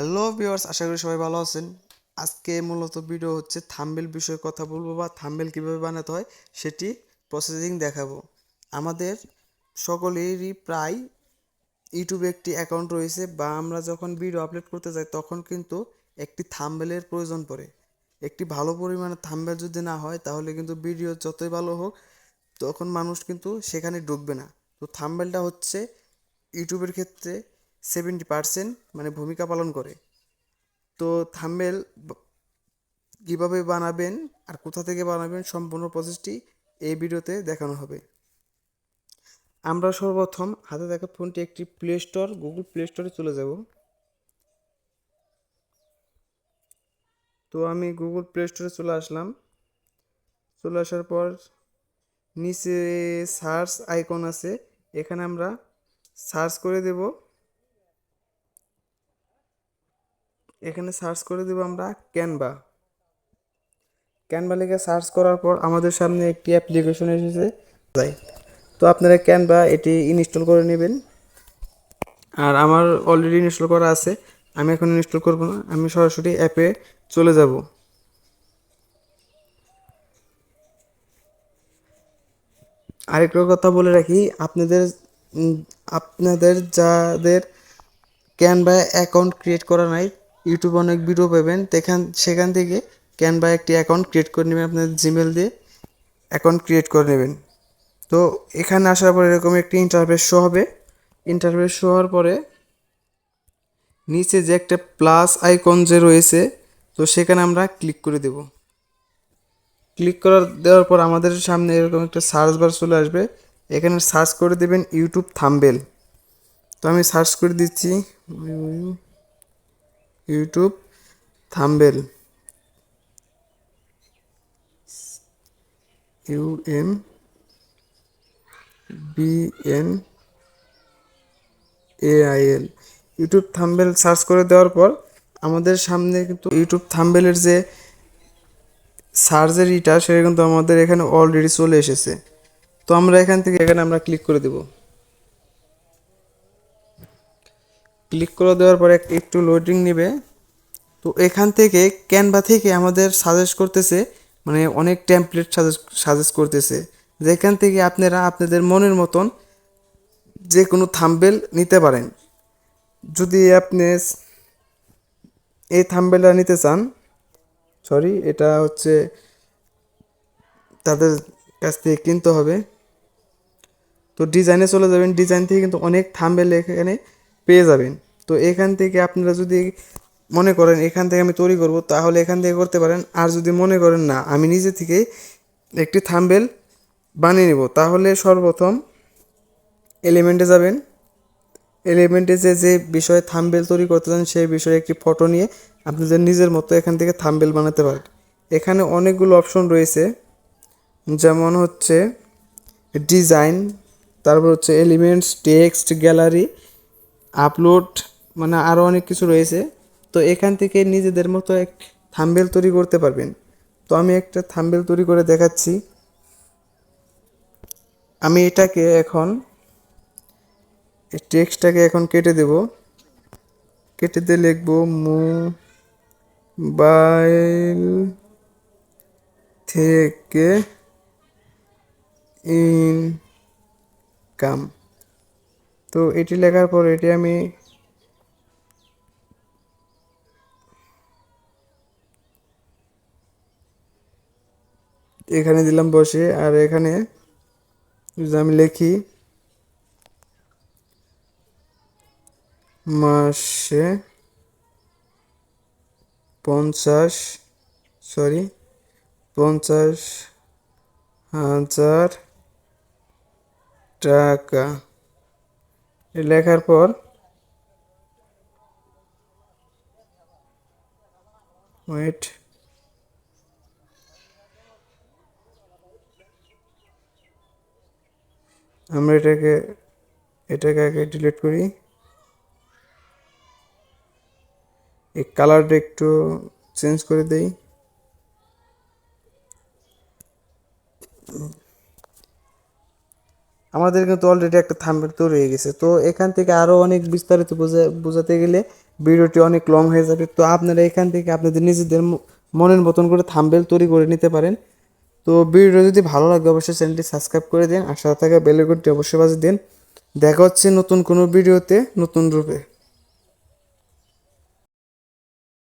Hello viewers আশা করি সবাই ভালো আছেন। আজকে মূলত ভিডিও হচ্ছে থাম্বেল বিষয়ে কথা বলব বা থাম্বেল কীভাবে বানাতে হয় সেটি প্রসেসিং দেখাবো। আমাদের সকলেরই প্রায় ইউটিউবে একটি অ্যাকাউন্ট রয়েছে বা আমরা যখন ভিডিও আপলোড করতে যাই তখন কিন্তু একটি থাম্বেলের প্রয়োজন পড়ে। একটি ভালো পরিমাণে থাম্বেল যদি না হয় তাহলে কিন্তু ভিডিও যতই ভালো হোক তখন মানুষ কিন্তু সেখানে ঢুকবে না। তো থাম্বেলটা হচ্ছে ইউটিউবের ক্ষেত্রে সেভেন্টি পার্সেন্ট মানে ভূমিকা পালন করে। তো থাম্বেল কীভাবে বানাবেন আর কোথা থেকে বানাবেন সম্পূর্ণ প্রসেসটি এই ভিডিওতে দেখানো হবে। আমরা সর্বপ্রথম হাতে দেখা ফোনটি একটি প্লে স্টোর গুগল প্লে স্টোরে চলে যাব। তো আমি গুগল প্লে স্টোরে চলে আসলাম। চলে আসার পর নিচে সার্চ আইকন আছে। এখানে আমরা সার্চ করে দেব। এখানে সার্চ করে দেব আমরা ক্যানভা ক্যানভা লিখে সার্চ করার পর আমাদের সামনে একটি অ্যাপ্লিকেশন এসেছে। তাই তো আপনারা ক্যানভা এটি ইনস্টল করে নেবেন। আর আমার অলরেডি ইনস্টল করা আছে, আমি এখন ইনস্টল করব না, আমি সরাসরি অ্যাপে চলে যাব। আরেকটা কথা বলে রাখি, আপনাদের আপনাদের যাদের ক্যানভা অ্যাকাউন্ট ক্রিয়েট করা নাই ইউটিউবে অনেক ভিডিও পাবেন। সেখান সেখান থেকে ক্যানভা একটি অ্যাকাউন্ট ক্রিয়েট করে নেবেন আপনাদের জিমেল দিয়ে। অ্যাকাউন্ট ক্রিয়েট করে নেবেন। তো এখানে আসার পর এরকম একটি ইন্টারফেস শো হবে। ইন্টারফেস শো হওয়ার পরে নিচে যে একটা প্লাস আইকন যে রয়েছে, তো সেখানে আমরা ক্লিক করে দেব। ক্লিক করার, দেওয়ার পর আমাদের সামনে এরকম একটা সার্চ বার চলে আসবে। এখানে সার্চ করে দেবেন ইউটিউব থাম্বেল তো আমি সার্চ করে দিচ্ছি। YouTube thumbnail. B N AIL YouTube thumbnail search করে দেওয়ার পর আমাদের সামনে কিন্তু ইউটিউব থাম্বেলের যে সার্চের ইটা, সেটা কিন্তু আমাদের এখানে অলরেডি চলে এসেছে। তো আমরা এখান থেকে এখানে আমরা ক্লিক করে দেব। ক্লিক করে দেওয়ার পরে একটু লোডিং নেবে। তো এখান থেকে ক্যানভা থেকে আমাদের সাজেস্ট করতেছে মানে অনেক টেমপ্লেট সাজেস্ট করতেছে। যেখান থেকে আপনারা আপনাদের মনের মতন যে কোনো থাম্বেল নিতে পারেন। যদি আপনি এই থাম্বেলটা নিতে চান সরি এটা হচ্ছে তাদের কাছ থেকে কিনতে হবে। তো ডিজাইনে চলে যাবেন। ডিজাইন থেকে কিন্তু অনেক থাম্বেল এখানে পেয়ে যাবেন। তো এখান থেকে আপনারা যদি মনে করেন এখান থেকে আমি তৈরি করব, তাহলে এখান থেকে করতে পারেন। আর যদি মনে করেন না, আমি নিজে থেকে একটি থাম্বেল বানিয়ে নেব, তাহলে সর্বপ্রথম এলিমেন্টে যাবেন। এলিমেন্টে যে যে বিষয়ে থাম্বেল তৈরি করতে চান সেই বিষয়ে একটি ফটো নিয়ে আপনাদের নিজের মতো এখান থেকে থাম্বেল বানাতে পারেন। এখানে অনেকগুলো অপশন রয়েছে, যেমন হচ্ছে ডিজাইন, তারপর হচ্ছে এলিমেন্টস, টেক্সট, গ্যালারি আপলোড মানে আরও অনেক কিছু রয়েছে। তো এখান থেকে নিজেদের মতো এক থাম্বেল তৈরি করতে পারবেন। তো আমি একটা থাম্বেল তৈরি করে দেখাচ্ছি। আমি এটাকে এখন টেক্সটটাকে এখন কেটে দেব। কেটে দিয়ে লিখব মোবাইল থেকে ইনকাম। তো এটি লেখার পর এটি আমি এখানে দিলাম বসে, আর এখানে যদি আমি লিখি, মাসে পঞ্চাশ, সরি, পঞ্চাশ হাজার টাকা। লেখার পর ওয়েট আমরা এটাকে এটাকে আগে ডিলিট করি। এই কালারটা একটু চেঞ্জ করে দেই। আমাদের কিন্তু অলরেডি একটা থাম্বেল তৈরি হয়ে গেছে। তো এখান থেকে আরও অনেক বিস্তারিত বোঝা বোঝাতে গেলে ভিডিওটি অনেক লং হয়ে যাবে। তো আপনারা এখান থেকে আপনাদের নিজেদের মনের মতন করে থাম্বেল তৈরি করে নিতে পারেন। তো ভিডিও যদি ভালো লাগে অবশ্যই চ্যানেলটি সাবস্ক্রাইব করে দিন, আর সাথে থাকা বেল অবশ্যই বাজে দিন। দেখা হচ্ছে নতুন কোনো ভিডিওতে নতুন রূপে।